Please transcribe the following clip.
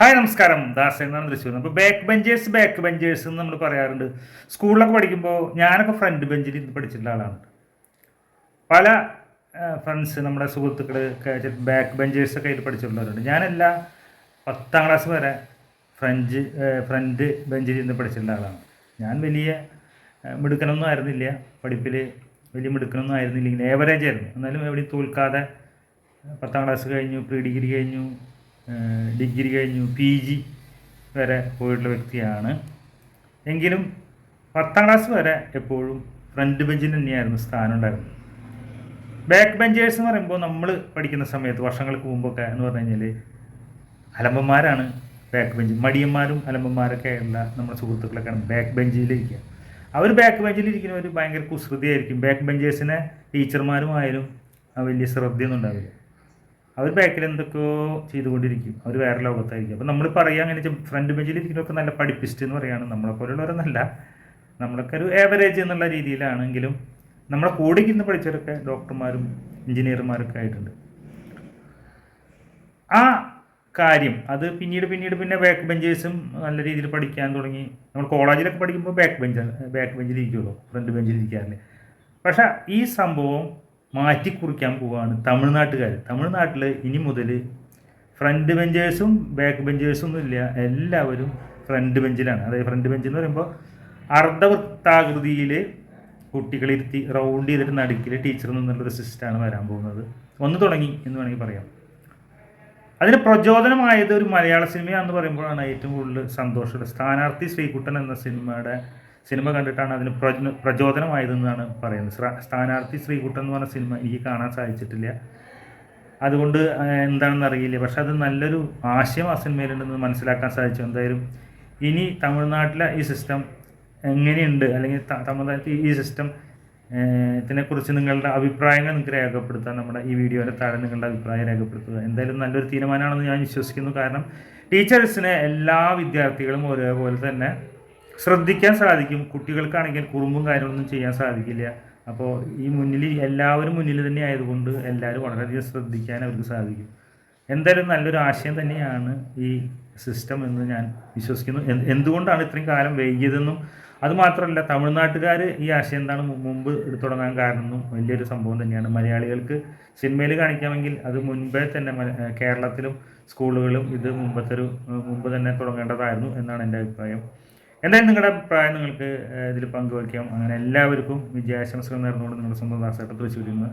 Hi നമസ്കാരം. ദാസ് എന്നാണ് തൃശ്ശൂർ അപ്പോൾ ബാക്ക് ബെഞ്ചേഴ്സ് ബാക്ക് ബെഞ്ചേഴ്സ് എന്ന് നമ്മൾ പറയാറുണ്ട്. സ്കൂളിലൊക്കെ പഠിക്കുമ്പോൾ ഞാനൊക്കെ ഫ്രണ്ട് ബെഞ്ചിൽ ഇരുന്ന് പഠിച്ചിട്ടുള്ള ആളാണ്. പല ഫ്രണ്ട്സ് നമ്മുടെ സുഹൃത്തുക്കൾ ബാക്ക് ബെഞ്ചേഴ്സ് ഒക്കെ ആയിട്ട് പഠിച്ചിട്ടുള്ളവരുണ്ട്. ഞാനെല്ലാം പത്താം ക്ലാസ് വരെ ഫ്രഞ്ച് ഫ്രണ്ട് ബെഞ്ചിൽ ഇരുന്ന് പഠിച്ചിട്ടുള്ള ആളാണ്. ഞാൻ വലിയ മിടുക്കനൊന്നും ആയിരുന്നില്ല. പഠിപ്പിൽ വലിയ മിടുക്കനൊന്നും ആയിരുന്നില്ല. ഏവറേജ് ആയിരുന്നു. എന്നാലും എവിടെയും തോൽക്കാതെ പത്താം ക്ലാസ് കഴിഞ്ഞു പ്രീ ഡിഗ്രി കഴിഞ്ഞു ഡിഗ്രി കഴിഞ്ഞു പി ജി വരെ പോയിട്ടുള്ള വ്യക്തിയാണ്. എങ്കിലും പത്താം ക്ലാസ് വരെ എപ്പോഴും ഫ്രണ്ട് ബെഞ്ചിന് തന്നെയായിരുന്നു സ്ഥാനം ഉണ്ടായിരുന്നത്. ബാക്ക് ബെഞ്ചേഴ്സ് എന്ന് പറയുമ്പോൾ നമ്മൾ പഠിക്കുന്ന സമയത്ത് വർഷങ്ങൾക്ക് മുമ്പൊക്കെ എന്ന് പറഞ്ഞു കഴിഞ്ഞാൽ അലമ്പന്മാരാണ് ബാക്ക് ബെഞ്ച് മടിയന്മാരും അലമ്പന്മാരൊക്കെ ഉള്ള നമ്മുടെ സുഹൃത്തുക്കളൊക്കെയാണ് ബാക്ക് ബെഞ്ചിലിരിക്കുക അവർ ബാക്ക് ബെഞ്ചിലിരിക്കുന്നവർ ഭയങ്കര കുസൃതിയായിരിക്കും. ബാക്ക് ബെഞ്ചേഴ്സിനെ ടീച്ചർമാരുമായാലും വലിയ ശ്രദ്ധയൊന്നും ഉണ്ടാവില്ല. അവർ ബാക്കിൽ എന്തൊക്കെയോ ചെയ്തുകൊണ്ടിരിക്കും. അവർ വേറെ ലോകത്തായിരിക്കും. അപ്പോൾ നമ്മൾ പറയുക അങ്ങനെ ഫ്രണ്ട് ബെഞ്ചിൽ ഇരിക്കുന്നൊക്കെ നല്ല പഠിപ്പിസ്റ്റ് എന്ന് പറയുകയാണ്. നമ്മളെ പോലുള്ളവരെന്നല്ല. നമ്മളൊക്കെ ഒരു ഏവറേജ് എന്നുള്ള രീതിയിലാണെങ്കിലും നമ്മളെ കൂടെ ഇന്ന് പഠിച്ചവരൊക്കെ ഡോക്ടർമാരും എഞ്ചിനീയർമാരൊക്കെ ആയിട്ടുണ്ട്. ആ കാര്യം അത് പിന്നീട് പിന്നീട് പിന്നെ ബാക്ക് ബെഞ്ചേഴ്സും നല്ല രീതിയിൽ പഠിക്കാൻ തുടങ്ങി. നമ്മൾ കോളേജിലൊക്കെ പഠിക്കുമ്പോൾ ബാക്ക് ബെഞ്ച് ബാക്ക് ബെഞ്ചിൽ ഇരിക്കുമല്ലോ ഫ്രണ്ട് ബെഞ്ചിൽ പക്ഷേ ഈ സംഭവം മാറ്റി കുറിക്കാൻ പോവുകയാണ് തമിഴ്നാട്ടുകാർ തമിഴ്നാട്ടിൽ ഇനി മുതൽ ഫ്രണ്ട് ബെഞ്ചേഴ്സും ബാക്ക് ബെഞ്ചേഴ്സും ഒന്നും ഇല്ല. എല്ലാവരും ഫ്രണ്ട് ബെഞ്ചിലാണ് അതായത് ഫ്രണ്ട് ബെഞ്ച് എന്ന് പറയുമ്പോൾ അർദ്ധവൃത്താകൃതിയിൽ കുട്ടികളിരുത്തി റൗണ്ട് ചെയ്തിട്ട് നടുക്കിൽ ടീച്ചർ നിന്നുള്ളൊരു സിസ്റ്റമാണ് വരാൻ പോകുന്നത്. ഒന്ന് തുടങ്ങി എന്ന് വേണമെങ്കിൽ പറയാം. അതിന് പ്രചോദനമായത് ഒരു മലയാള സിനിമയാണെന്ന് പറയുമ്പോഴാണ് ഏറ്റവും കൂടുതൽ സന്തോഷം. സ്ഥാനാർത്ഥി ശ്രീകുട്ടൻ എന്ന സിനിമയുടെ സിനിമ കണ്ടിട്ടാണ് അതിന് പ്രചോ പ്രചോദനമായതെന്നാണ് പറയുന്നത്. സ്ഥാനാർത്ഥി ശ്രീകുട്ടൻ എന്ന് പറഞ്ഞ സിനിമ എനിക്ക് കാണാൻ സാധിച്ചിട്ടില്ല. അതുകൊണ്ട് എന്താണെന്ന് അറിയില്ല. പക്ഷെ അത് നല്ലൊരു ആശയം ആ സിനിമയിലുണ്ടെന്ന് മനസ്സിലാക്കാൻ സാധിച്ചു. എന്തായാലും ഇനി തമിഴ്നാട്ടിലെ ഈ സിസ്റ്റം എങ്ങനെയുണ്ട്? അല്ലെങ്കിൽ തമിഴ്നാട്ടിൽ ഈ സിസ്റ്റം ഇതിനെക്കുറിച്ച് നിങ്ങളുടെ അഭിപ്രായങ്ങൾ നിങ്ങൾക്ക് രേഖപ്പെടുത്താൻ നമ്മുടെ ഈ വീഡിയോയുടെ താഴെ നിങ്ങളുടെ അഭിപ്രായം രേഖപ്പെടുത്തുക. എന്തായാലും നല്ലൊരു തീരുമാനമാണെന്ന് ഞാൻ വിശ്വസിക്കുന്നു. കാരണം ടീച്ചേഴ്സിനെ എല്ലാ വിദ്യാർത്ഥികളും ഒരേപോലെ തന്നെ ശ്രദ്ധിക്കാൻ സാധിക്കും. കുട്ടികൾക്കാണെങ്കിൽ കുറുമ്പും കാര്യങ്ങളൊന്നും ചെയ്യാൻ സാധിക്കില്ല. അപ്പോൾ ഈ മുന്നിൽ എല്ലാവരും മുന്നിൽ തന്നെ ആയതുകൊണ്ട് എല്ലാവരും വളരെയധികം ശ്രദ്ധിക്കാൻ അവർക്ക് സാധിക്കും. എന്തായാലും നല്ലൊരു ആശയം തന്നെയാണ് ഈ സിസ്റ്റം എന്ന് ഞാൻ വിശ്വസിക്കുന്നു. എന്ത് എന്തുകൊണ്ടാണ് ഇത്രയും കാലം വൈകിയതെന്നും അതുമാത്രമല്ല തമിഴ്നാട്ടുകാർ ഈ ആശയം എന്താണ് മുമ്പ് തുടങ്ങാൻ കാരണമെന്നും വലിയൊരു സംഭവം തന്നെയാണ്. മലയാളികൾക്ക് സിനിമയിൽ കാണിക്കാമെങ്കിൽ അത് മുൻപേ തന്നെ കേരളത്തിലും സ്കൂളുകളും ഇത് മുമ്പത്തെ ഒരു മുമ്പ് തന്നെ തുടങ്ങേണ്ടതായിരുന്നു എന്നാണ് എന്റെ അഭിപ്രായം. എന്തായാലും നിങ്ങളുടെ അഭിപ്രായം നിങ്ങൾക്ക് ഇതിൽ പങ്കുവയ്ക്കാം. അങ്ങനെ എല്ലാവർക്കും വിജയാശംസകൾ നേർന്നുകൊണ്ട് നിങ്ങളുടെ സ്വന്തം ദാസേട്ട തൃശ്ശൂരിൽ നിന്ന്